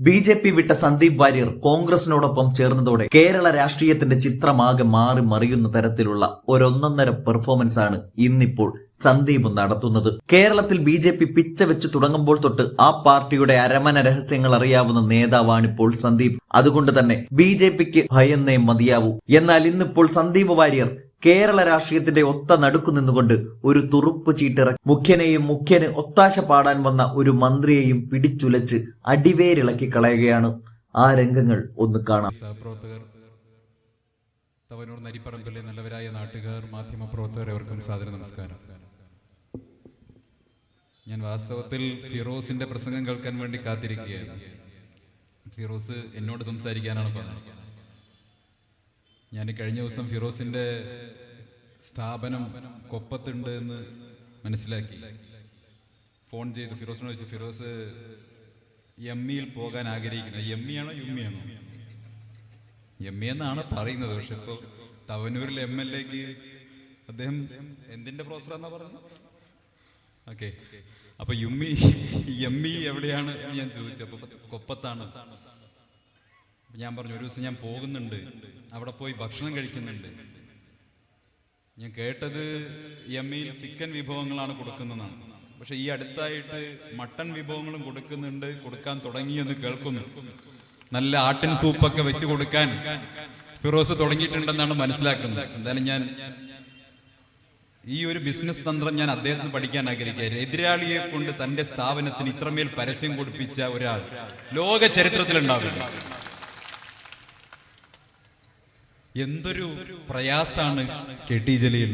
B J P വിട്ട സന്ദീപ് വാര്യർ കോൺഗ്രസിനോടൊപ്പം ചേർന്നതോടെ കേരള രാഷ്ട്രീയത്തിന്റെ ചിത്രമാകെ മാറി മറിയുന്ന തരത്തിലുള്ള ഒരൊന്നൊന്നര പെർഫോമൻസ് ആണ് ഇന്നിപ്പോൾ സന്ദീപ് നടത്തുന്നത്. കേരളത്തിൽ ബി ജെ പി പിച്ച വെച്ച് തുടങ്ങുമ്പോൾ തൊട്ട് ആ പാർട്ടിയുടെ അരമന രഹസ്യങ്ങൾ അറിയാവുന്ന നേതാവാണിപ്പോൾ സന്ദീപ്. അതുകൊണ്ട് തന്നെ ബി ജെ പിക്ക് ഭയന്നേ മതിയാവൂ. എന്നാൽ ഇന്നിപ്പോൾ സന്ദീപ് വാര്യർ കേരള രാഷ്ട്രീയത്തിന്റെ ഒത്ത നടുക്കു നിന്നുകൊണ്ട് ഒരു തുറുപ്പ് ചീട്ടിറക്കി മുഖ്യനെയും മുഖ്യന് ഒത്താശ പാടാൻ വന്ന ഒരു മന്ത്രിയെയും പിടിച്ചുലച്ച് അടിവേരിളക്കി കളയുകയാണ്. ആ രംഗങ്ങൾ ഒന്ന് കാണാം. തവനൂർ നരിപ്പറമ്പിലെ നല്ലവരായ നാട്ടുകാർ മാധ്യമപ്രവർത്തകർ എവർക്കും സാദര നമസ്കാരം. ഞാൻ വാസ്തവത്തിൽ ഫിറോസിന്റെ പ്രസംഗം കേൾക്കാൻ വേണ്ടി കാത്തിരിക്കുകയാണ്. ഫിറോസ് എന്നോട് സംസാരിക്കാനാണ് പറഞ്ഞത്. ഞാൻ കഴിഞ്ഞ ദിവസം ഫിറോസിന്റെ സ്ഥാപനം കൊപ്പത്തുണ്ട് എന്ന് മനസ്സിലാക്കി. ഫോൺ ചെയ്ത് ഫിറോസിനോട് ചോദിച്ചു ഫിറോസ് എം ഇയിൽ പോകാൻ ആഗ്രഹിക്കുന്നത് എം ഇ ആണോ യു ആണോ എം ഇ എന്നാണ് പറയുന്നത്. പക്ഷെ ഇപ്പൊ തവനൂരിൽ എം എൽ എക്ക് അദ്ദേഹം എന്തിന്റെ പ്രൊഫസറാന്നാ പറയുന്നത് ഓക്കെ. അപ്പൊ യുമ്മി എം ഇ എവിടെയാണ്? ഞാൻ ചോദിച്ചു. അപ്പൊ കൊപ്പത്താണ്. ഞാൻ പറഞ്ഞു ഒരു ദിവസം ഞാൻ പോകുന്നുണ്ട്. അവിടെ പോയി ഭക്ഷണം കഴിക്കുന്നുണ്ട്. ഞാൻ കേട്ടത് യമ്മിയിൽ ചിക്കൻ വിഭവങ്ങളാണ് കൊടുക്കുന്നതാണ്. പക്ഷെ ഈ അടുത്തായിട്ട് മട്ടൺ വിഭവങ്ങളും കൊടുക്കുന്നുണ്ട് കൊടുക്കാൻ തുടങ്ങിയെന്ന് കേൾക്കുന്നു. നല്ല ആട്ടിൻ സൂപ്പൊക്കെ വെച്ച് കൊടുക്കാൻ ഫിറോസ് തുടങ്ങിയിട്ടുണ്ടെന്നാണ് മനസ്സിലാക്കുന്നത്. എന്തായാലും ഞാൻ ഈ ഒരു ബിസിനസ് തന്ത്രം ഞാൻ അദ്ദേഹത്തിന് പഠിക്കാൻ ആഗ്രഹിക്കുകയായിരുന്നു. എതിരാളിയെ കൊണ്ട് തന്റെ സ്ഥാപനത്തിന് ഇത്രമേൽ പരസ്യം കൊടുപ്പിച്ച ഒരാൾ ലോക ചരിത്രത്തിലുണ്ടാവില്ല എന്തൊരു പ്രയാസാണ് കെ ടി ജലീൽ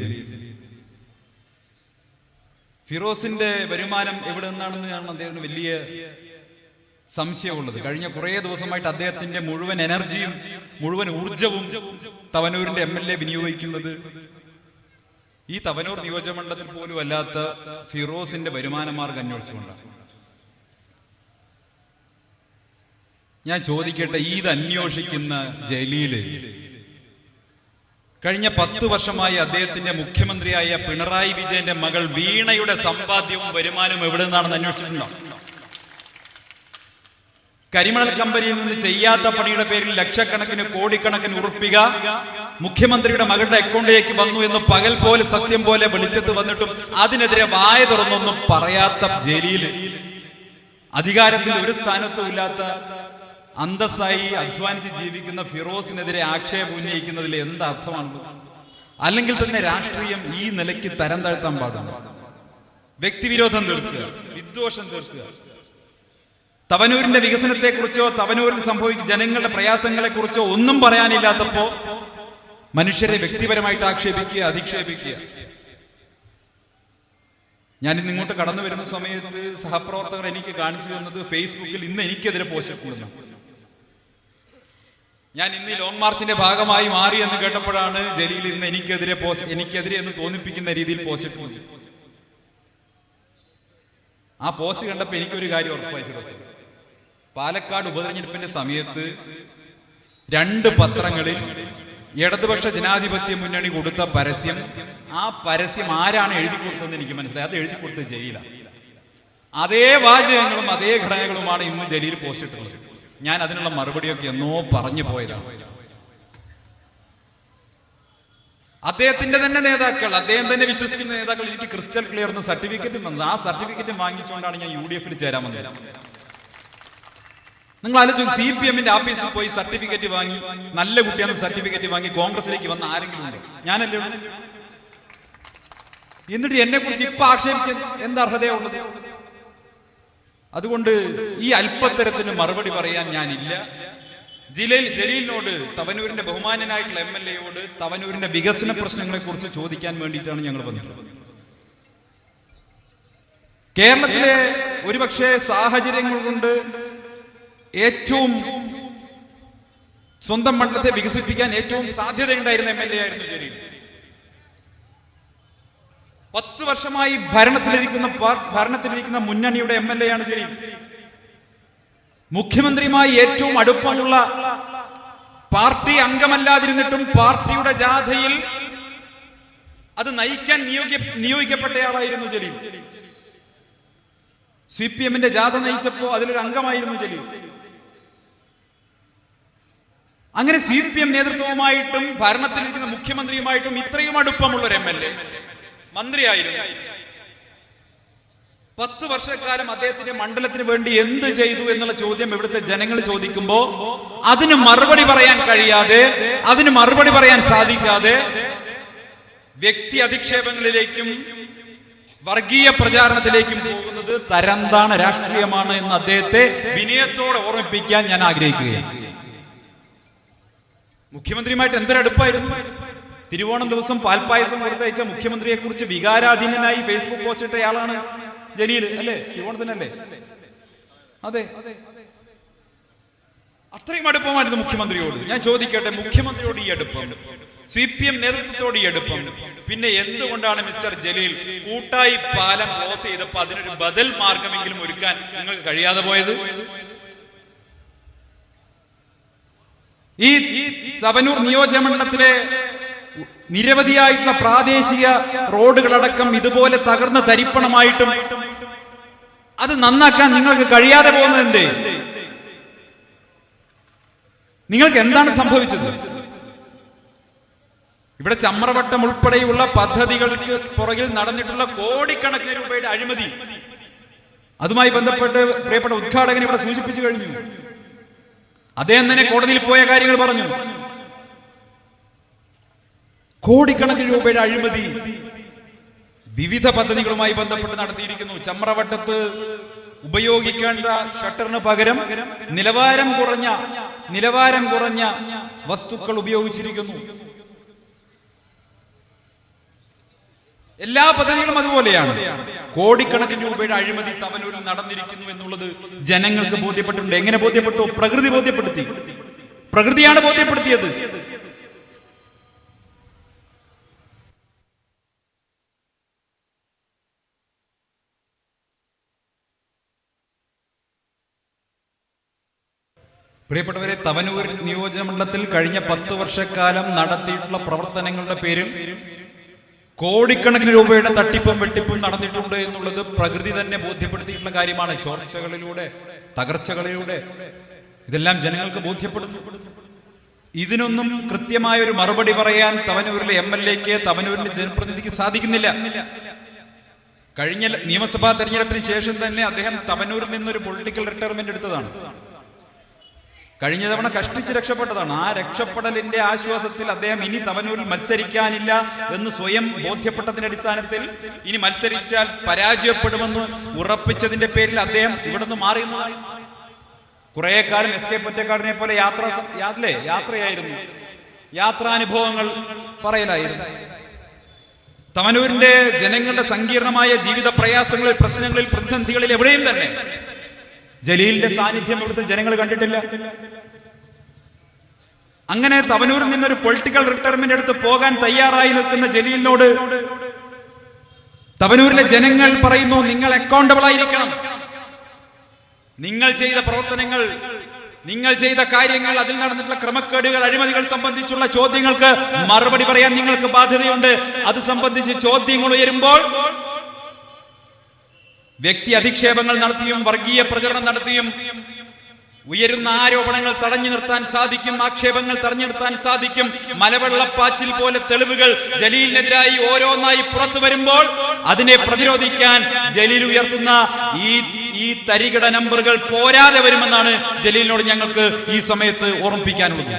ഫിറോസിന്റെ വരുമാനം എവിടെ നിന്നാണെന്ന് ഞാൻ അദ്ദേഹത്തിന് വലിയ സംശയമുള്ളത്. കഴിഞ്ഞ കുറേ ദിവസമായിട്ട് അദ്ദേഹത്തിന്റെ മുഴുവൻ എനർജിയും മുഴുവൻ ഊർജവും തവനൂരിന്റെ എം എൽ എ വിനിയോഗിക്കുന്നത് ഈ തവനൂർ നിയോജകമണ്ഡലത്തിൽ പോലും അല്ലാത്ത ഫിറോസിന്റെ വരുമാന മാർഗം അന്വേഷിച്ചുകൊണ്ടാണ്. ഞാൻ ചോദിക്കട്ടെ ഇത് അന്വേഷിക്കുന്ന ജലീൽ കഴിഞ്ഞ പത്തു വർഷമായി അദ്ദേഹത്തിന്റെ മുഖ്യമന്ത്രിയായ പിണറായി വിജയന്റെ മകൾ വീണയുടെ സമ്പാദ്യവും വരുമാനവും എവിടെ നിന്നാണെന്ന് അന്വേഷിച്ചിട്ടുണ്ടോ? കരിമണൽ കമ്പനിയിൽ നിന്ന് ചെയ്യാത്ത പണിയുടെ പേരിൽ ലക്ഷക്കണക്കിന് കോടിക്കണക്കിന് ഉറപ്പിക മുഖ്യമന്ത്രിയുടെ മകളുടെ അക്കൗണ്ടിലേക്ക് വന്നു എന്ന് പകൽ പോലെ സത്യം പോലെ വെളിച്ചത്ത് വന്നിട്ടും അതിനെതിരെ വായ തുറന്നൊന്നും പറയാത്ത ജലീൽ അധികാരത്തിൽ ഒരു സ്ഥാനത്തും ഇല്ലാത്ത അന്തസ്സായി അധ്വാനിച്ച് ജീവിക്കുന്ന ഫിറോസിനെതിരെ ആക്ഷേപം ഉന്നയിക്കുന്നതിൽ എന്ത് അർത്ഥമാണ് അല്ലെങ്കിൽ തന്നെ രാഷ്ട്രീയം ഈ നിലയ്ക്ക് തരം താഴ്ത്താൻ പാടില്ല വ്യക്തിവിരോധം തീർക്കുക വിദ്വേഷം തീർക്കുക. തവനൂരിന്റെ വികസനത്തെക്കുറിച്ചോ തവനൂരിൽ സംഭവിക്കുന്ന ജനങ്ങളുടെ പ്രയാസങ്ങളെ കുറിച്ചോ ഒന്നും പറയാനില്ലാത്തപ്പോ മനുഷ്യരെ വ്യക്തിപരമായിട്ട് ആക്ഷേപിക്കുക അധിക്ഷേപിക്കുക. ഞാൻ ഇന്ന് ഇങ്ങോട്ട് കടന്നു വരുന്ന സമയത്ത് സഹപ്രവർത്തകർ എനിക്ക് കാണിച്ചു തന്നത് ഫേസ്ബുക്കിൽ ഇന്ന് എനിക്കെതിരെ പോസ്റ്റ് ഇട്ടിരുന്നു ഞാൻ ഇന്ന് ലോങ് മാർച്ചിന്റെ ഭാഗമായി മാറി എന്ന് കേട്ടപ്പോഴാണ് ജലീൽ ഇന്ന് എനിക്കെതിരെ എനിക്കെതിരെ എന്ന് തോന്നിപ്പിക്കുന്ന രീതിയിൽ പോസ്റ്റ് ഇട്ടത്. ആ പോസ്റ്റ് കണ്ടപ്പോ എനിക്കൊരു കാര്യം ഉറപ്പായി പാലക്കാട് ഉപതെരഞ്ഞെടുപ്പിന്റെ സമയത്ത് രണ്ട് പത്രങ്ങളിൽ ഇടതുപക്ഷ ജനാധിപത്യ മുന്നണി കൊടുത്ത പരസ്യം ആ പരസ്യം ആരാണ് എഴുതി കൊടുത്തതെന്ന് എനിക്ക് മനസ്സിലായി. അത് എഴുതി കൊടുത്തത് ജലീലാണ്. അതേ വാചകങ്ങളും അതേ ഘടനകളുമാണ് ഇന്ന് ജലീൽ പോസ്റ്റ് ഇട്ടുള്ളത് ഞാൻ അതിനുള്ള മറുപടിയൊക്കെ എന്നോ പറഞ്ഞു പോയതാണ്. അദ്ദേഹത്തിന്റെ തന്നെ നേതാക്കൾ അദ്ദേഹം തന്നെ വിശ്വസിക്കുന്ന നേതാക്കൾ എനിക്ക് ക്രിസ്റ്റൽ ക്ലിയർ എന്ന സർട്ടിഫിക്കറ്റ് തന്നത്. ആ സർട്ടിഫിക്കറ്റ് വാങ്ങിച്ചുകൊണ്ടാണ് ഞാൻ യു ഡി എഫിൽ ചേരാൻ വന്നത്. നിങ്ങൾ ആലോചിച്ചു സി പി എമ്മിന്റെ ഓഫീസിൽ പോയി സർട്ടിഫിക്കറ്റ് വാങ്ങി നല്ല കുട്ടിയാണ് സർട്ടിഫിക്കറ്റ് വാങ്ങി കോൺഗ്രസിലേക്ക് വന്ന ആരെങ്കിലും ഉണ്ടോ? ഞാനല്ലേ. എന്നിട്ട് എന്നെ കുറിച്ച് ഇപ്പൊ ആക്ഷേപിക്കാൻ എന്താ അർഹതയുള്ളത് അതുകൊണ്ട് ഈ അല്പത്തരത്തിന് മറുപടി പറയാൻ ഞാനില്ല. ജില്ലയിൽ ജലീലിനോട് തവനൂരിന്റെ ബഹുമാനനായിട്ടുള്ള എം എൽ എയോട് തവനൂരിന്റെ വികസന പ്രശ്നങ്ങളെ കുറിച്ച് ചോദിക്കാൻ വേണ്ടിയിട്ടാണ് ഞങ്ങൾ വന്നത്. കേരളത്തിലെ ഒരുപക്ഷെ സാഹചര്യങ്ങൾ കൊണ്ട് ഏറ്റവും സ്വന്തം മണ്ഡലത്തെ വികസിപ്പിക്കാൻ ഏറ്റവും സാധ്യതയുണ്ടായിരുന്ന എം എൽ എ ആയിരുന്നു ജലീൽ. പത്ത് വർഷമായി ഭരണത്തിലിരിക്കുന്ന ഭരണത്തിലിരിക്കുന്ന മുന്നണിയുടെ എം എൽ എ ആണ് ജലീൽ. മുഖ്യമന്ത്രിയുമായി ഏറ്റവും അടുപ്പമുള്ള പാർട്ടി അംഗമല്ലാതിരുന്നിട്ടും പാർട്ടിയുടെ ജാഥയിൽ അത് നയിക്കാൻ നിയോഗിക്ക നിയോഗിക്കപ്പെട്ടയാളായിരുന്നു ജലീൽ. സി പി എമ്മിന്റെ ജാഥ നയിച്ചപ്പോ അതിലൊരു അംഗമായിരുന്നു ജലീൽ. അങ്ങനെ സി പി എം നേതൃത്വവുമായിട്ടും ഭരണത്തിലിരിക്കുന്ന മുഖ്യമന്ത്രിയുമായിട്ടും ഇത്രയും അടുപ്പമുള്ള ഒരു എം എൽ എ. മന്ത്രിയായിരുന്നു. പത്ത് വർഷക്കാലം അദ്ദേഹത്തിന്റെ മണ്ഡലത്തിന് വേണ്ടി എന്ത് ചെയ്തു എന്നുള്ള ചോദ്യം ഇവിടുത്തെ ജനങ്ങൾ ചോദിക്കുമ്പോ അതിന് മറുപടി പറയാൻ കഴിയാതെ അതിന് മറുപടി പറയാൻ സാധിക്കാതെ വ്യക്തി അധിക്ഷേപങ്ങളിലേക്കും വർഗീയ പ്രചാരണത്തിലേക്കും പോകുന്നത് തരംതാണ രാഷ്ട്രീയമാണ് എന്ന് അദ്ദേഹത്തെ വിനയത്തോടെ ഓർമ്മിപ്പിക്കാൻ ഞാൻ ആഗ്രഹിക്കുകയാണ്. മുഖ്യമന്ത്രിയുമായിട്ട് എന്തൊരടുപ്പായിരുന്നു തിരുവോണം ദിവസം പാൽപ്പായസം കൊടുത്തയച്ച മുഖ്യമന്ത്രിയെ കുറിച്ച് വികാരാധീനനായി ഫേസ്ബുക്ക് പോസ്റ്റ് ഇട്ടയാളാണ് ജലീൽ അല്ലേ? തിരുവോണത്തിനല്ലേ? അതെ. അത്രയും അടുപ്പമായിരുന്നു മുഖ്യമന്ത്രിയോട്. ഞാൻ ചോദിക്കട്ടെ മുഖ്യമന്ത്രിയോട് ഈ അടുപ്പം? സി പി എം നേതൃത്വത്തോട് ഈ അടുപ്പം? പിന്നെ എന്തുകൊണ്ടാണ് മിസ്റ്റർ ജലീൽ കൂട്ടായി പാലം ക്ലോസ് ചെയ്തപ്പോ അതിനൊരു ബദൽ മാർഗമെങ്കിലും ഒരുക്കാൻ നിങ്ങൾക്ക് കഴിയാതെ പോയത്? ഈ തവനൂർ നിയോജകമണ്ഡലത്തിലെ നിരവധിയായിട്ടുള്ള പ്രാദേശിക റോഡുകളടക്കം ഇതുപോലെ തകർന്ന് തരിപ്പണമായിട്ടും അത് നന്നാക്കാൻ നിങ്ങൾക്ക് കഴിയാതെ പോകുന്നതിന്റെ നിങ്ങൾക്ക് എന്താണ് സംഭവിച്ചത്? ഇവിടെ ചമ്രവട്ടം ഉൾപ്പെടെയുള്ള പദ്ധതികൾക്ക് പുറകിൽ നടന്നിട്ടുള്ള കോടിക്കണക്കിന് രൂപയുടെ അഴിമതി. അതുമായി ബന്ധപ്പെട്ട് പ്രിയപ്പെട്ട ഉദ്ഘാടകൻ ഇവിടെ സൂചിപ്പിച്ചു കഴിഞ്ഞു. അദ്ദേഹം തന്നെ കോടതിയിൽ പോയ കാര്യങ്ങൾ പറഞ്ഞു. കോടിക്കണക്കിന് രൂപയുടെ അഴിമതി വിവിധ പദ്ധതികളുമായി ബന്ധപ്പെട്ട് നടത്തിയിരിക്കുന്നു. ചമ്രവട്ടത്ത് ഉപയോഗിക്കേണ്ട ഷട്ടറിന് പകരം നിലവാരം കുറഞ്ഞ നിലവാരം കുറഞ്ഞ വസ്തുക്കൾ ഉപയോഗിച്ചിരിക്കുന്നു. എല്ലാ പദ്ധതികളും അതുപോലെയാണ്. കോടിക്കണക്കിന് രൂപയുടെ അഴിമതി തവനൂരിൽ നടന്നിരിക്കുന്നു എന്നുള്ളത് ജനങ്ങൾക്ക് ബോധ്യപ്പെട്ടിട്ടുണ്ട്. എങ്ങനെ ബോധ്യപ്പെട്ടു? പ്രകൃതി ബോധ്യപ്പെടുത്തി. പ്രകൃതിയാണ് ബോധ്യപ്പെടുത്തിയത്. പ്രിയപ്പെട്ടവരെ തവനൂർ നിയോജകമണ്ഡലത്തിൽ കഴിഞ്ഞ പത്ത് വർഷക്കാലം നടത്തിയിട്ടുള്ള പ്രവർത്തനങ്ങളുടെ പേരിൽ കോടിക്കണക്കിന് രൂപയുടെ തട്ടിപ്പും വെട്ടിപ്പും നടന്നിട്ടുണ്ട് എന്നുള്ളത് പ്രകൃതി തന്നെ ബോധ്യപ്പെടുത്തിയിട്ടുള്ള കാര്യമാണ്. ചോർച്ചകളിലൂടെ തകർച്ചകളിലൂടെ ഇതെല്ലാം ജനങ്ങൾക്ക് ബോധ്യപ്പെടുന്നു. ഇതിനൊന്നും കൃത്യമായ ഒരു മറുപടി പറയാൻ തവനൂരിലെ എം എൽ എക്ക് തവനൂരിന്റെ ജനപ്രതിനിധിക്ക് സാധിക്കുന്നില്ല. കഴിഞ്ഞ നിയമസഭാ തെരഞ്ഞെടുപ്പിന് ശേഷം തന്നെ അദ്ദേഹം തവനൂരിൽ നിന്നൊരു പൊളിറ്റിക്കൽ റിട്ടയർമെന്റ് എടുത്തതാണ്. കഴിഞ്ഞ തവണ കഷ്ടിച്ച് രക്ഷപ്പെട്ടതാണ്. ആ രക്ഷപ്പെടലിന്റെ ആശ്വാസത്തിൽ അദ്ദേഹം ഇനി തവനൂരിൽ മത്സരിക്കാനില്ല എന്ന് സ്വയം ബോധ്യപ്പെട്ടതിന്റെ അടിസ്ഥാനത്തിൽ ഇനി മത്സരിച്ചാൽ പരാജയപ്പെടുമെന്ന് ഉറപ്പിച്ചതിന്റെ പേരിൽ അദ്ദേഹം ഇവിടുന്ന് മാറി നിന്നതാണ്. കുറെ കാലം എസ് കെ പൊറ്റക്കാടിനെ പോലെ യാത്ര അല്ലേ? യാത്രയായിരുന്നു. യാത്രാനുഭവങ്ങൾ പറയലായിരുന്നു. തവനൂരിന്റെ ജനങ്ങളുടെ സങ്കീർണമായ ജീവിത പ്രയാസങ്ങളിൽ പ്രശ്നങ്ങളിൽ പ്രതിസന്ധികളിൽ എവിടെയും തന്നെ ജലീലിന്റെ സാന്നിധ്യം ഇവിടുത്തെ ജനങ്ങൾ കണ്ടിട്ടില്ല. അങ്ങനെ തവനൂരിൽ നിന്നൊരു പൊളിറ്റിക്കൽ റിട്ടയർമെന്റ് എടുത്ത് പോകാൻ തയ്യാറായി നിൽക്കുന്ന ജലീലിനോട് തവനൂരിലെ ജനങ്ങൾ പറയുന്നു നിങ്ങൾ അക്കൗണ്ടബിൾ ആയിരിക്കണം. നിങ്ങൾ ചെയ്ത പ്രവർത്തനങ്ങൾ നിങ്ങൾ ചെയ്ത കാര്യങ്ങൾ അതിൽ നടന്നിട്ടുള്ള ക്രമക്കേടുകൾ അഴിമതികൾ സംബന്ധിച്ചുള്ള ചോദ്യങ്ങൾക്ക് മറുപടി പറയാൻ നിങ്ങൾക്ക് ബാധ്യതയുണ്ട്. അത് സംബന്ധിച്ച് ചോദ്യങ്ങൾ ഉയരുമ്പോൾ വ്യക്തി അധിക്ഷേപങ്ങൾ നടത്തിയും വർഗീയ പ്രചരണം നടത്തിയും ഉയരുന്ന ആരോപണങ്ങൾ തടഞ്ഞു നിർത്താൻ സാധിക്കും ആക്ഷേപങ്ങൾ തടഞ്ഞു നിർത്താൻ സാധിക്കും. മലവെള്ളപ്പാച്ചിൽ പോലെ തെളിവുകൾ ജലീലിനെതിരായി ഓരോന്നായി പുറത്തു വരുമ്പോൾ അതിനെ പ്രതിരോധിക്കാൻ ജലീൽ ഉയർത്തുന്ന ഈ ഈ തരികിട നമ്പറുകൾ പോരാതെ വരുമെന്നാണ് ജലീലിനോട് ഞങ്ങൾക്ക് ഈ സമയത്ത് ഓർമ്മിപ്പിക്കാനുള്ളത്.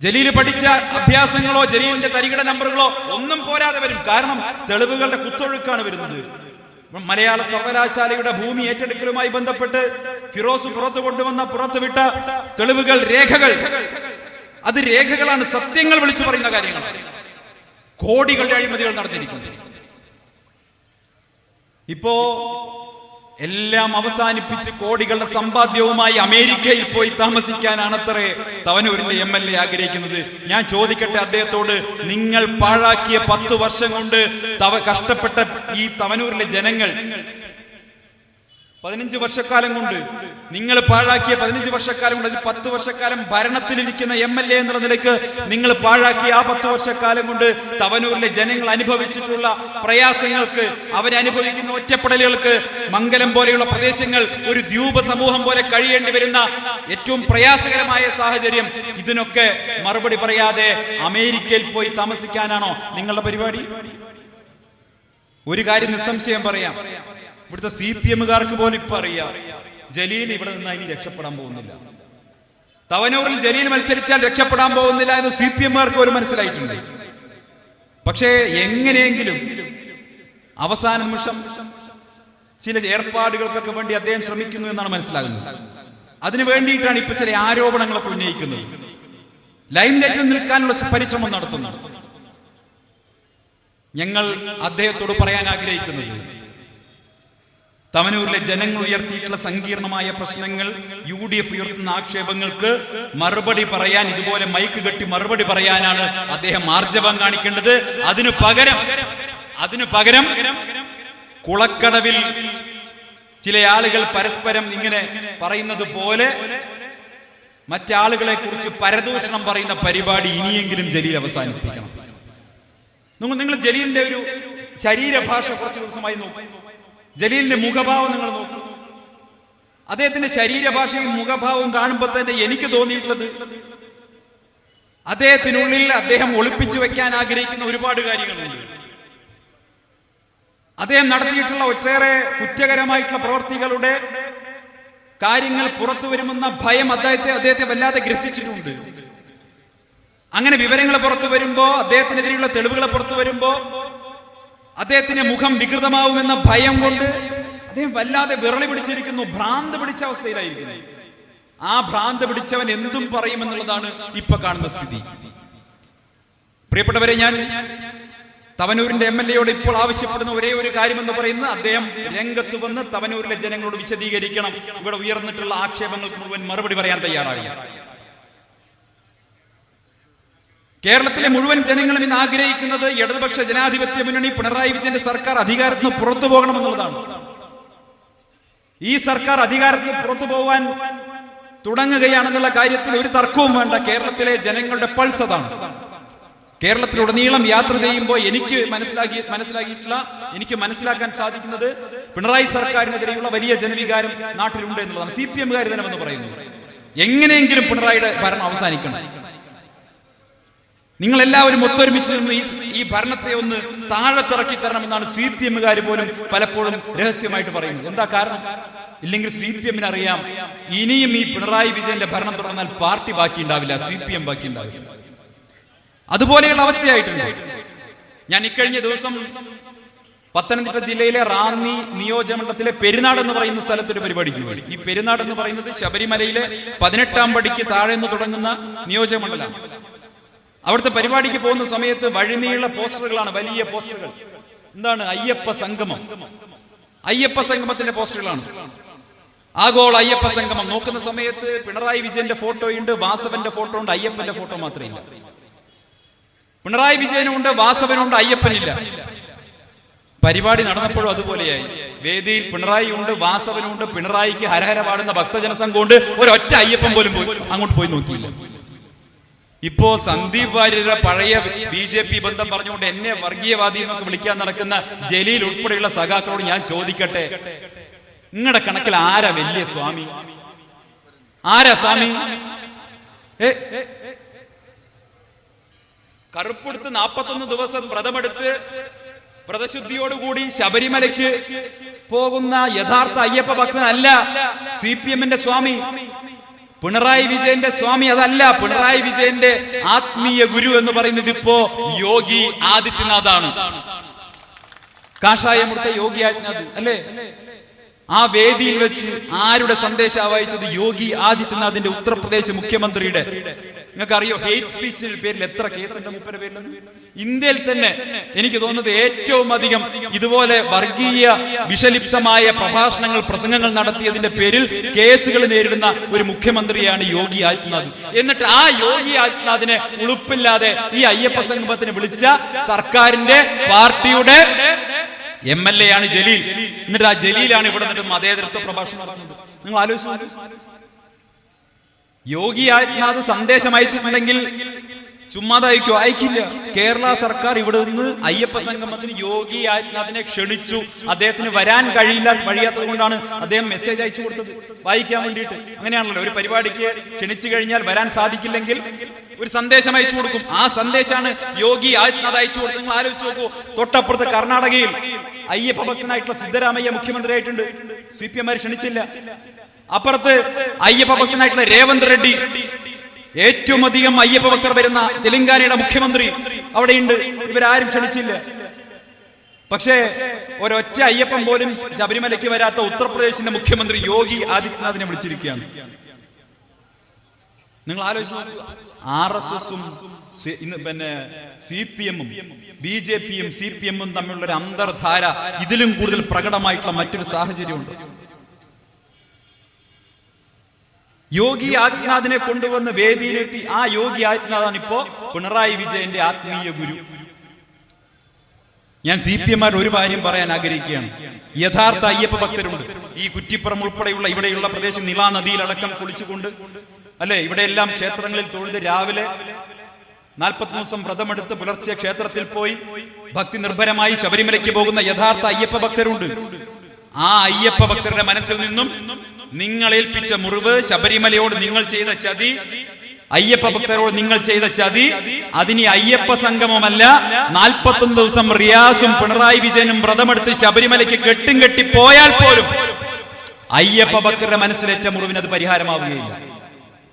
ജലീൽ പഠിച്ച അഭ്യാസങ്ങളോ ജലീലിന്റെ തരികിട നമ്പറുകളോ ഒന്നും പോരാതെ വരും. കാരണം തെളിവുകളുടെ കുത്തൊഴുക്കാണ് വരുന്നത്. മലയാള സർവകലാശാലയുടെ ഭൂമി ഏറ്റെടുക്കലുമായി ബന്ധപ്പെട്ട് ഫിറോസ് പുറത്തു കൊണ്ടുവന്ന പുറത്തുവിട്ട തെളിവുകൾ രേഖകൾ. അത് രേഖകളാണ് സത്യങ്ങൾ വിളിച്ചു പറയുന്ന കാര്യങ്ങൾ. കോടികളുടെ അഴിമതികൾ നടന്നിരിക്കുന്നു. ഇപ്പോ എല്ലാം അവസാനിപ്പിച്ച് കോടികളുടെ സമ്പാദ്യവുമായി അമേരിക്കയിൽ പോയി താമസിക്കാനാണത്രേ തവനൂരിന്റെ എം എൽ എ ആഗ്രഹിക്കുന്നത്. ഞാൻ ചോദിക്കട്ടെ അദ്ദേഹത്തോട് നിങ്ങൾ പാഴാക്കിയ പത്ത് വർഷം കൊണ്ട് തവ കഷ്ടപ്പെട്ട ഈ തവനൂരിലെ ജനങ്ങൾ പതിനഞ്ച് വർഷക്കാലം കൊണ്ട് നിങ്ങൾ പാഴാക്കിയ പതിനഞ്ച് വർഷക്കാലം കൊണ്ട് പത്ത് വർഷക്കാലം ഭരണത്തിലിരിക്കുന്ന എം എൽ എ എന്നുള്ള നിലയ്ക്ക് നിങ്ങൾ പാഴാക്കിയ ആ പത്ത് വർഷക്കാലം കൊണ്ട് തവനൂരിലെ ജനങ്ങൾ അനുഭവിച്ചിട്ടുള്ള പ്രയാസങ്ങൾക്ക് അവരനുഭവിക്കുന്ന ഒറ്റപ്പെടലുകൾക്ക് മംഗലം പോലെയുള്ള പ്രദേശങ്ങൾ ഒരു ദ്വീപ സമൂഹം പോലെ കഴിയേണ്ടി വരുന്ന ഏറ്റവും പ്രയാസകരമായ സാഹചര്യം. ഇതിനൊക്കെ മറുപടി പറയാതെ അമേരിക്കയിൽ പോയി താമസിക്കാനാണോ നിങ്ങളുടെ പരിപാടി? ഒരു കാര്യം നിസ്സംശയം പറയാം. ഇവിടുത്തെ സി പി എമ്മുകാർക്ക് പോലും ഇപ്പൊ അറിയാം. ജലീൽ ഇവിടെ നിന്ന് ഇനി രക്ഷപ്പെടാൻ പോകുന്നില്ല. തവനൂറിൽ ജലീൽ മത്സരിച്ചാൽ രക്ഷപ്പെടാൻ പോകുന്നില്ല എന്ന് സി പി എമ്മുകാർക്ക് ഒരു മനസ്സിലായിട്ടുണ്ട്. പക്ഷേ എങ്ങനെയെങ്കിലും അവസാന നിമിഷം ചില ഏർപ്പാടുകൾക്കൊക്കെ വേണ്ടി അദ്ദേഹം ശ്രമിക്കുന്നു എന്നാണ് മനസ്സിലാകുന്നത്. അതിനു വേണ്ടിയിട്ടാണ് ഇപ്പൊ ചില ആരോപണങ്ങളൊക്കെ ഉന്നയിക്കുന്നത്. ലൈം ലൈറ്റിൽ നിൽക്കാനുള്ള പരിശ്രമം നടത്തുന്നു. ഞങ്ങൾ അദ്ദേഹത്തോട് പറയാൻ ആഗ്രഹിക്കുന്നത് തവനൂരിലെ ജനങ്ങൾ ഉയർത്തിയിട്ടുള്ള സങ്കീർണമായ പ്രശ്നങ്ങൾ യു ഡി എഫ് ഉയർത്തുന്ന ആക്ഷേപങ്ങൾക്ക് മറുപടി പറയാൻ ഇതുപോലെ മൈക്ക് കെട്ടി മറുപടി പറയാനാണ് അദ്ദേഹം ആർജവം കാണിക്കേണ്ടത്. അതിനു പകരം അതിനു പകരം കുളക്കടവിൽ ചില ആളുകൾ പരസ്പരം ഇങ്ങനെ പറയുന്നത് പോലെ മറ്റാളുകളെ കുറിച്ച് പരദൂഷണം പറയുന്ന പരിപാടി ഇനിയെങ്കിലും ജലീൽ അവസാനിപ്പിക്കണം. നിങ്ങൾ നിങ്ങൾ ജലീലിന്റെ ഒരു ശരീരഭാഷ കുറച്ച് ദിവസമായി നോക്കും. ജലീലിന്റെ മുഖഭാവം നിങ്ങൾ നോക്കൂ. അദ്ദേഹത്തിന്റെ ശരീരഭാഷയും മുഖഭാവവും കാണുമ്പോൾ തന്നെ എനിക്ക് തോന്നിയിട്ടുള്ളത് അദ്ദേഹത്തിനുള്ളിൽ അദ്ദേഹം ഒളിപ്പിച്ചു വെക്കാൻ ആഗ്രഹിക്കുന്ന ഒരുപാട് കാര്യങ്ങളുണ്ട്. അദ്ദേഹം നടത്തിയിട്ടുള്ള ഒട്ടേറെ കുറ്റകരമായിട്ടുള്ള പ്രവർത്തികളുടെ കാര്യങ്ങൾ പുറത്തു വരുമെന്ന ഭയം അദ്ദേഹത്തെ അദ്ദേഹത്തെ വല്ലാതെ ഗ്രസിച്ചിട്ടുണ്ട്. അങ്ങനെ വിവരങ്ങൾ പുറത്തു വരുമ്പോ അദ്ദേഹത്തിനെതിരെയുള്ള തെളിവുകൾ പുറത്തു വരുമ്പോ അദ്ദേഹത്തിന്റെ മുഖം വികൃതമാവുമെന്ന ഭയം കൊണ്ട് അദ്ദേഹം വല്ലാതെ വിറളി പിടിച്ചിരിക്കുന്നു ഭ്രാന്ത് പിടിച്ച അവസ്ഥയിലായിരിക്കുന്നു. ആ ഭ്രാന്ത് പിടിച്ചവൻ എന്തും പറയുമെന്നുള്ളതാണ് ഇപ്പൊ കാണുന്ന സ്ഥിതി. പ്രിയപ്പെട്ടവരെ ഞാൻ തവനൂരിന്റെ എം എൽ എയോട് ഇപ്പോൾ ആവശ്യപ്പെടുന്ന ഒരേ ഒരു കാര്യം എന്ന് പറയുന്നത് അദ്ദേഹം രംഗത്ത് വന്ന് തവനൂരിലെ ജനങ്ങളോട് വിശദീകരിക്കണം. ഇവിടെ ഉയർന്നിട്ടുള്ള ആക്ഷേപങ്ങൾക്ക് മുഴുവൻ മറുപടി പറയാൻ തയ്യാറാകണം. കേരളത്തിലെ മുഴുവൻ ജനങ്ങളും ഇന്ന് ആഗ്രഹിക്കുന്നത് ഇടതുപക്ഷ ജനാധിപത്യ മുന്നണി പിണറായി വിജയന്റെ സർക്കാർ അധികാരത്തിൽ നിന്ന് പുറത്തു പോകണമെന്നുള്ളതാണ് ഈ സർക്കാർ അധികാരത്തിൽ പുറത്തു പോകാൻ തുടങ്ങുകയാണെന്നുള്ള കാര്യത്തിൽ ഒരു തർക്കവും വേണ്ട. കേരളത്തിലെ ജനങ്ങളുടെ പൾസ് അതാണ്. കേരളത്തിലുടനീളം യാത്ര ചെയ്യുമ്പോൾ എനിക്ക് മനസ്സിലാക്കി മനസ്സിലാക്കിയിട്ടുള്ള എനിക്ക് മനസ്സിലാക്കാൻ സാധിക്കുന്നത് പിണറായി സർക്കാരിനെതിരെയുള്ള വലിയ ജനവികാരം നാട്ടിലുണ്ട് എന്നുള്ളതാണ്. സി പി എമ്മുകാർ തന്നെ എന്ന് പറയുന്നു. എങ്ങനെയെങ്കിലും പിണറായിയുടെ ഭരണം അവസാനിക്കണം. നിങ്ങൾ എല്ലാവരും ഒത്തൊരുമിച്ച് നിന്ന് ഈ ഈ ഭരണത്തെ ഒന്ന് താഴത്തിറക്കി തരണമെന്നാണ് സി പി എമ്മുകാർ പോലും പലപ്പോഴും രഹസ്യമായിട്ട് പറയുന്നത്. എന്താ കാരണം? ഇല്ലെങ്കിൽ സി പി എമ്മിന് അറിയാം ഇനിയും ഈ പിണറായി വിജയന്റെ ഭരണം തുടർന്നാൽ പാർട്ടി ബാക്കി ഉണ്ടാവില്ല സി പി എം ബാക്കി ഉണ്ടാവില്ല. അതുപോലെയുള്ള അവസ്ഥയായിട്ടുണ്ട്. ഞാൻ ഇക്കഴിഞ്ഞ ദിവസം പത്തനംതിട്ട ജില്ലയിലെ റാന്നി നിയോജകമണ്ഡലത്തിലെ പെരുന്നാട് എന്ന് പറയുന്ന സ്ഥലത്തൊരു പരിപാടിക്ക് പോയി. ഈ പെരുന്നാട് എന്ന് പറയുന്നത് ശബരിമലയിലെ പതിനെട്ടാം പടിക്ക് താഴെ നിന്ന് തുടങ്ങുന്ന നിയോജകമണ്ഡലമാണ്. അവിടുത്തെ പരിപാടിക്ക് പോകുന്ന സമയത്ത് വഴിനീള പോസ്റ്ററുകളാണ് വലിയ പോസ്റ്ററുകൾ. എന്താണ്? അയ്യപ്പ സംഗമം. അയ്യപ്പ സംഗമത്തിന്റെ പോസ്റ്ററുകളാണ്. ആഗോള അയ്യപ്പ സംഗമം. നോക്കുന്ന സമയത്ത് പിണറായി വിജയന്റെ ഫോട്ടോ ഉണ്ട് വാസവന്റെ ഫോട്ടോ ഉണ്ട് അയ്യപ്പന്റെ ഫോട്ടോ മാത്രമേ ഇല്ല പിണറായി വിജയനുണ്ട് വാസവനുണ്ട് അയ്യപ്പനില്ല. പരിപാടി നടന്നപ്പോഴും അതുപോലെയായി. വേദിയിൽ പിണറായി ഉണ്ട് വാസവനുണ്ട് പിണറായിക്ക് ഹരഹര പാടുന്ന ഭക്തജനസംഘം സംഘമുണ്ട് ഒരൊറ്റ അയ്യപ്പൻ പോലും പോയി അങ്ങോട്ട് പോയി നോക്കിയില്ല. ഇപ്പോ സന്ദീപ് വാര്യരുടെ പഴയ ബി ജെ പി ബന്ധം പറഞ്ഞുകൊണ്ട് എന്നെ വർഗീയവാദി എന്നൊക്കെ വിളിക്കാൻ നടക്കുന്ന ജലീൽ ഉൾപ്പെടെയുള്ള സഖാക്കളോട് ഞാൻ ചോദിക്കട്ടെ? നിങ്ങളുടെ കണക്കിൽ ആരാ വലിയ സ്വാമി? ആരാ സ്വാമി? കറുപ്പെടുത്ത് നാപ്പത്തൊന്ന് ദിവസം വ്രതമെടുത്ത് വ്രതശുദ്ധിയോടുകൂടി ശബരിമലയ്ക്ക് പോകുന്ന യഥാർത്ഥ അയ്യപ്പ ഭക്തനല്ല സി പി എമ്മിന്റെ സ്വാമി. പിണറായി വിജയന്റെ സ്വാമി അതല്ല. പിണറായി വിജയന്റെ ആത്മീയ ഗുരു എന്ന് പറയുന്നത് ഇപ്പോ യോഗി ആദിത്യനാഥാണ്. കാഷായമുട്ട യോഗി ആദിത്യനാഥ് അല്ലേ? ആ വേദിയിൽ വെച്ച് ആരുടെ സന്ദേശം വായിച്ചത് യോഗി ആദിത്യനാഥിന്റെ ഉത്തർപ്രദേശ് മുഖ്യമന്ത്രിയുടെ? നിങ്ങൾക്ക് അറിയോ ഹെയ്റ്റ് സ്പീച്ചിന്റെ പേരിൽ എത്ര കേസുണ്ട്? മൂപ്പരുടെ പേരിൽ ഇന്ത്യയിൽ തന്നെ എനിക്ക് തോന്നുന്നത് ഏറ്റവും അധികം ഇതുപോലെ വർഗീയ വിഷലിപ്തമായ പ്രഭാഷണങ്ങൾ പ്രസംഗങ്ങൾ നടത്തിയതിന്റെ പേരിൽ കേസുകൾ നേരിടുന്ന ഒരു മുഖ്യമന്ത്രിയാണ് യോഗി ആദിത്യനാഥ്. എന്നിട്ട് ആ യോഗി ആദിത്യനാഥിനെ ഉളുപ്പില്ലാതെ ഈ അയ്യപ്പ സംഗമത്തിന് വിളിച്ച സർക്കാരിന്റെ പാർട്ടിയുടെ എം എൽ എ ആണ് ജലീൽ. എന്നിട്ട് ആ ജലീലാണ് ഇവിടെ നിന്നിട്ട് മതേതരത്വ പ്രഭാഷണം നിങ്ങൾ ആലോചിച്ചു. യോഗി ആദിത്യനാഥ് സന്ദേശം അയച്ചിട്ടുണ്ടെങ്കിൽ ചുമ്മാതെ അയക്കോ? അയക്കില്ല. കേരള സർക്കാർ ഇവിടെ നിന്ന് അയ്യപ്പ സംഗമത്തിന് യോഗി ആദിത്യനാഥിനെ ക്ഷണിച്ചു. അദ്ദേഹത്തിന് വരാൻ കഴിയില്ല കഴിയാത്തത് കൊണ്ടാണ് അദ്ദേഹം മെസ്സേജ് അയച്ചു കൊടുത്തത്. വായിക്കാൻ വേണ്ടിയിട്ട്. അങ്ങനെയാണല്ലോ. ഒരു പരിപാടിക്ക് ക്ഷണിച്ചു കഴിഞ്ഞാൽ വരാൻ സാധിക്കില്ലെങ്കിൽ ഒരു സന്ദേശം അയച്ചു കൊടുക്കും. ആ സന്ദേശമാണ് യോഗി ആദിത്യനാഥ് അയച്ചു കൊടുത്തത്. നിങ്ങൾ ആലോചിച്ച് നോക്കൂ. തൊട്ടപ്പുറത്ത് കർണാടകയിൽ അയ്യപ്പ ഭക്തനായിട്ടുള്ള സിദ്ധരാമയ്യ മുഖ്യമന്ത്രിയായിട്ടുണ്ട്. സി പി എമാർ ക്ഷണിച്ചില്ല. അപ്പുറത്ത് അയ്യപ്പ ഭക്തനായിട്ടുള്ള രേവന്ത് റെഡ്ഡി. ഏറ്റവും അധികം അയ്യപ്പ ഭക്തർ വരുന്ന തെലങ്കാനയുടെ മുഖ്യമന്ത്രി അവിടെയുണ്ട്. ഇവരാരും ക്ഷണിച്ചില്ല. പക്ഷേ ഒരൊറ്റ അയ്യപ്പൻ പോലും ശബരിമലയ്ക്ക് വരാത്ത ഉത്തർപ്രദേശിന്റെ മുഖ്യമന്ത്രി യോഗി ആദിത്യനാഥിനെ വിളിച്ചിരിക്കുകയാണ്. നിങ്ങൾ ആലോചിച്ചു ആർ എസ് എസും ഇന്ന് പിന്നെ സി പി എമ്മും ബി ജെ പിയും സി പി എമ്മും തമ്മിലുള്ള ഒരു അന്തർധാര ഇതിലും കൂടുതൽ പ്രകടമായിട്ടുള്ള മറ്റൊരു സാഹചര്യമുണ്ട്. യോഗി ആദിത്യനാഥിനെ കൊണ്ടുവന്ന് വേദിയിലെത്തി ആ യോഗി ആദിത്യനാഥാണ് ഇപ്പോ പിണറായി വിജയന്റെ ആത്മീയ ഗുരു. ഞാൻ സി പി എമാർ ഒരു കാര്യം പറയാൻ ആഗ്രഹിക്കുകയാണ്. യഥാർത്ഥ അയ്യപ്പ ഭക്തരുണ്ട്. ഈ കുറ്റിപ്പുറം ഉൾപ്പെടെയുള്ള ഇവിടെയുള്ള പ്രദേശം നിലാ നദിയിലടക്കം കുളിച്ചുകൊണ്ട് അല്ലെ? ഇവിടെയെല്ലാം ക്ഷേത്രങ്ങളിൽ തൊഴുത് രാവിലെ നാൽപ്പത്തി ദിവസം വ്രതമെടുത്ത് പുലർച്ചെ ക്ഷേത്രത്തിൽ പോയി ഭക്തി നിർഭരമായി ശബരിമലയ്ക്ക് പോകുന്ന യഥാർത്ഥ അയ്യപ്പ ഭക്തരുണ്ട്. ആ അയ്യപ്പ ഭക്തരുടെ മനസ്സിൽ നിന്നും നിങ്ങൾ ഏൽപ്പിച്ച മുറിവ് ശബരിമലയോട് നിങ്ങൾ ചെയ്ത ചതി അയ്യപ്പ ഭക്തരോട് നിങ്ങൾ ചെയ്ത ചതി അതിനി അയ്യപ്പ സംഗമമല്ല നാൽപ്പത്തൊന്ന് ദിവസം റിയാസും പിണറായി വിജയനും വ്രതമെടുത്ത് ശബരിമലയ്ക്ക് കെട്ടും കെട്ടി പോയാൽ പോലും അയ്യപ്പ ഭക്തരുടെ മനസ്സിലേറ്റ മുറിവിന് അത് പരിഹാരമാവുകയില്ല.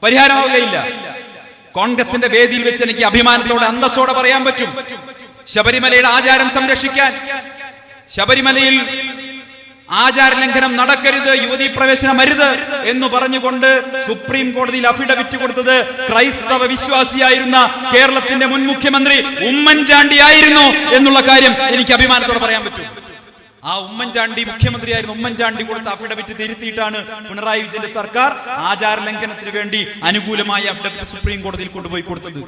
പരിഹാരമാവുകയില്ല. കോൺഗ്രസിന്റെ വേദിയിൽ വെച്ച് എനിക്ക് അഭിമാനത്തോടെ അന്തസ്സോടെ പറയാൻ പറ്റും. ശബരിമലയുടെ ആചാരം സംരക്ഷിക്കാൻ. ശബരിമലയിൽ ആചാര ലംഘനം നടക്കരുത് യുവതി പ്രവേശനം അരുത് എന്ന് പറഞ്ഞുകൊണ്ട് സുപ്രീം കോടതിയിൽ അഫിഡവിറ്റ് കൊടുത്തത് ക്രൈസ്തവ വിശ്വാസിയായിരുന്ന കേരളത്തിന്റെ മുൻ മുഖ്യമന്ത്രി ഉമ്മൻചാണ്ടി ആയിരുന്നു എന്നുള്ള കാര്യം എനിക്ക് അഭിമാനത്തോടെ പറയാൻ പറ്റും. ആ ഉമ്മൻചാണ്ടി മുഖ്യമന്ത്രിയായിരുന്നു ഉമ്മൻചാണ്ടി കൊടുത്ത അഫിഡവിറ്റ് തിരുത്തിയിട്ടാണ് പിണറായി വിജയന്റെ സർക്കാർ ആചാര ലംഘനത്തിന് വേണ്ടി അനുകൂലമായ അഫിഡവിറ്റ് സുപ്രീം കോടതിയിൽ കൊണ്ടുപോയി കൊടുത്തത്.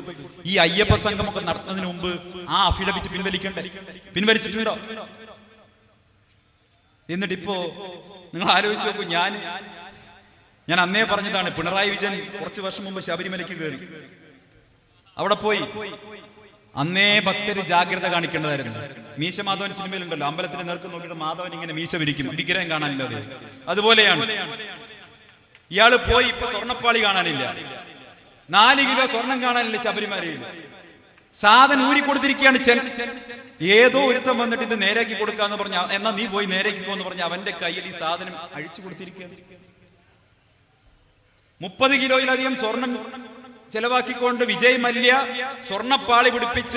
ഈ അയ്യപ്പ സംഘമൊക്കെ നടത്തുന്നതിന് മുമ്പ് ആ അഫിഡവിറ്റ് പിൻവലിക്കണ്ടേ? പിൻവലിച്ചിട്ടുണ്ടോ? എന്നിട്ട് ഇപ്പോ നിങ്ങൾ ആലോചിച്ച് നോക്കൂ ഞാൻ ഞാൻ അന്നേ പറഞ്ഞതാണ് പിണറായി വിജയൻ കുറച്ച് വർഷം മുമ്പ് ശബരിമലയ്ക്ക് കയറി. അവിടെ പോയി. അന്നേ ഭക്തര് ജാഗ്രത കാണിക്കേണ്ടതായിരുന്നു. മീശ മാധവൻ സിനിമയിലുണ്ടല്ലോ അമ്പലത്തിന്റെ നേർക്ക് നോക്കിയിട്ട് മാധവൻ ഇങ്ങനെ മീശ വിരിക്കും വിഗ്രഹം കാണാനില്ല അതുപോലെയാണ്. ഇയാൾ പോയി ഇപ്പൊ സ്വർണപ്പാളി കാണാനില്ല. നാല് കിലോ സ്വർണം കാണാനില്ല ശബരിമലയിൽ. സാധനം ഊരി കൊടുത്തിരിക്കുകയാണ് ചെൻ. ഏതോ ഒരുത്തം വന്നിട്ട് ഇത് നേരാക്കി കൊടുക്കാന്ന് പറഞ്ഞ എന്നാ നീ പോയി നേരാക്കിക്കോ എന്ന് പറഞ്ഞ അവന്റെ കയ്യിൽ ഈ സാധനം അഴിച്ചു കൊടുത്തിരിക്കുകയാണ്. മുപ്പത് കിലോയിലധികം സ്വർണം ചെലവാക്കിക്കൊണ്ട് വിജയ് മല്യ സ്വർണപ്പാളി പിടിപ്പിച്ച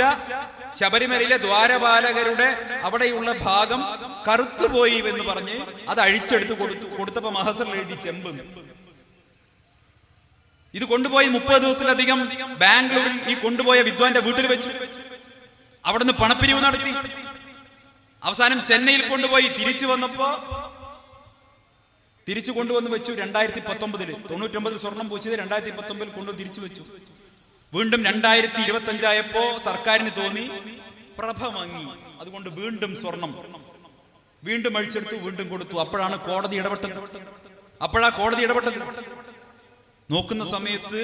ശബരിമലയിലെ ദ്വാരപാലകരുടെ അവിടെയുള്ള ഭാഗം കറുത്തുപോയി എന്ന് പറഞ്ഞ് അത് അഴിച്ചെടുത്ത് കൊടുത്തു കൊടുത്തപ്പോ മഹസറിൽ എഴുതി ചെമ്പ്. ഇത് കൊണ്ടുപോയി മുപ്പത് ദിവസത്തിലധികം ബാംഗ്ലൂരിൽ ഈ കൊണ്ടുപോയ വിദ്വാന്റെ വീട്ടിൽ വെച്ചു. അവിടുന്ന് പണപ്പിരിവ് നടത്തി. അവസാനം ചെന്നൈയിൽ കൊണ്ടുപോയി തിരിച്ചു വന്നപ്പോ തിരിച്ചു കൊണ്ടുവന്ന് വെച്ചു രണ്ടായിരത്തി പത്തൊമ്പതിൽ തൊണ്ണൂറ്റൊമ്പതിൽ സ്വർണം പൂച്ചത് രണ്ടായിരത്തി പത്തൊമ്പതിൽ കൊണ്ടു തിരിച്ചു വെച്ചു. വീണ്ടും രണ്ടായിരത്തി ഇരുപത്തി അഞ്ചായപ്പോ സർക്കാരിന് തോന്നി പ്രഭ മങ്ങി. അതുകൊണ്ട് വീണ്ടും സ്വർണം. വീണ്ടും അഴിച്ചെടുത്തു വീണ്ടും കൊടുത്തു. അപ്പോഴാണ് കോടതി ഇടപെട്ടത്. അപ്പോഴാ കോടതി ഇടപെട്ടത്. നോക്കുന്ന സമയത്ത്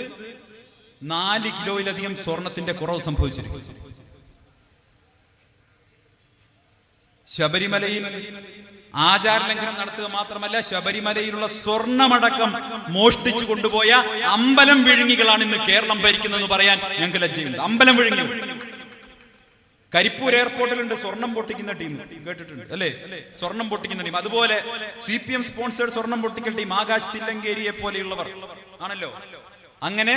നാല് കിലോയിലധികം സ്വർണത്തിന്റെ കുറവ് സംഭവിച്ചിരിക്കും ശബരിമലയിൽ ആചാര ലംഘനം നടത്തുക മാത്രമല്ല ശബരിമലയിലുള്ള സ്വർണമടക്കം മോഷ്ടിച്ചു കൊണ്ടുപോയ അമ്പലം വിഴുങ്ങികളാണ് ഇന്ന് കേരളം ഭരിക്കുന്നതെന്ന് പറയാൻ ഞങ്ങൾക്ക് ലജ്ജയുണ്ട്. അമ്പലം വിഴുങ്ങി കരിപ്പൂർ എയർപോർട്ടിലുണ്ട് സ്വർണം പൊട്ടിക്കുന്ന ടീം. കേട്ടിട്ടുണ്ട് അല്ലേ? സ്വർണം പൊട്ടിക്കുന്ന ടീം. അതുപോലെ സി പി എം സ്പോൺസേഡ് സ്വർണം പൊട്ടിക്കുന്ന ടീം ആകാശ് തില്ലങ്കേരിയെ പോലെയുള്ളവർ. ആണല്ലോ? അങ്ങനെ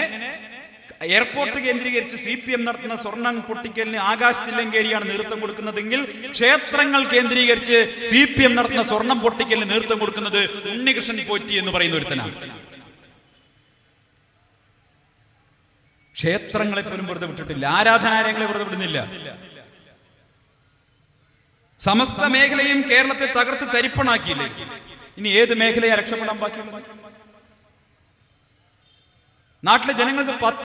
എയർപോർട്ട് കേന്ദ്രീകരിച്ച് സി പി എം നടത്തുന്ന സ്വർണം പൊട്ടിക്കലിന് ആകാശ് തില്ലങ്കേരിയാണ് നേതൃത്വം കൊടുക്കുന്നതെങ്കിൽ ക്ഷേത്രങ്ങൾ കേന്ദ്രീകരിച്ച് സി പി എം നടത്തുന്ന സ്വർണം പൊട്ടിക്കലിന് നേതൃത്വം കൊടുക്കുന്നത് ഉണ്ണികൃഷ്ണൻ പോറ്റി എന്ന് പറയുന്ന ഒരുത്തനാണ്. ക്ഷേത്രങ്ങളെ പോലും വെറുതെ വിട്ടിട്ടില്ല. ആരാധനാലയങ്ങളെ വെറുതെ വിടുന്നില്ല. സമസ്ത മേഖലയും കേരളത്തെ തകർത്ത് തരിപ്പണാക്കിയില്ലേ? ഇനി ഏത് മേഖലയെ രക്ഷപ്പെടാൻ ബാക്കിയുള്ളത്? നാട്ടിലെ ജനങ്ങൾക്ക്